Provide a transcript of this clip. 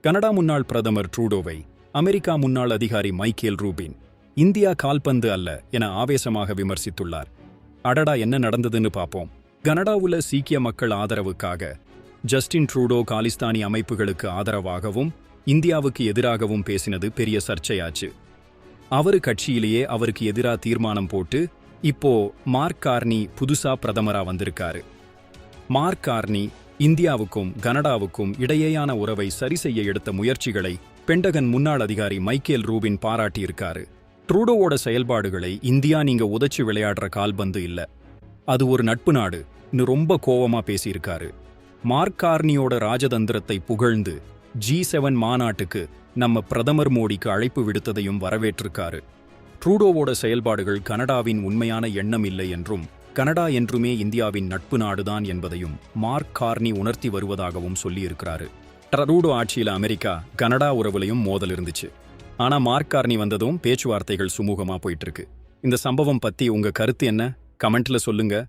Canada முன்னாள் பிரதமர் ட்ரூடோவை America முன்னாள் அதிகாரி மைக்கேல் ரூபின் இந்தியா கால்பந்து அல்ல என ஆவேசமாக விமர்சித்துள்ளார். அடடா என்ன நடந்ததுன்னு பார்ப்போம் கனடாவுல சீக்கிய மக்கள் ஆதரவுக்காக ஜஸ்டின் ட்ரூடோ காலிஸ்தானி அமைப்புகளுக்கு ஆதரவாகவும் இந்தியாவுக்கு எதிராகவும் பேசினது பெரிய சர்ச்சையாச்சு. அவரு கட்சியிலேயே அவருக்கு எதிரா தீர்மானம் போட்டு இப்போ மார்க் கார்னி புதுசா பிரதமரா வந்திருக்காரு. மார்க் கார்னி இந்தியாவுக்கும் கனடாவுக்கும் இடையேயான உறவை சரி செய்ய எடுத்த முயற்சிகளை பெண்டகன் முன்னாள் அதிகாரி மைக்கேல் ரூபின் பாராட்டியிருக்காரு. ட்ரூடோவோட செயல்பாடுகளை இந்தியா நீங்க உதச்சி விளையாடுற கால்பந்து இல்ல. அது ஒரு நட்பு நாடு ரொம்ப கோவமா பேசியிருக்காரு. மார்க் கார்னியோட ராஜதந்திரத்தை புகழ்ந்து ஜி செவன் மாநாட்டுக்கு நம்ம பிரதமர் மோடிக்கு அழைப்பு விடுத்ததையும் வரவேற்றிருக்காரு. ட்ரூடோவோட செயல்பாடுகள் கனடாவின் உண்மையான எண்ணம் இல்லை என்றும் கனடா என்றுமே இந்தியாவின் நட்பு நாடுதான் என்பதையும் மார்க் கார்னி உணர்த்தி வருவதாகவும் சொல்லியிருக்கிறாரு. ட்ரூடோ ஆட்சியில அமெரிக்கா கனடா உறவுலையும் மோதல் இருந்துச்சு. ஆனா மார்க் கார்னி வந்ததும் பேச்சுவார்த்தைகள் சுமூகமா போயிட்டு இருக்கு. இந்த சம்பவம் பத்தி உங்க கருத்து என்ன? கமெண்ட்ல சொல்லுங்க.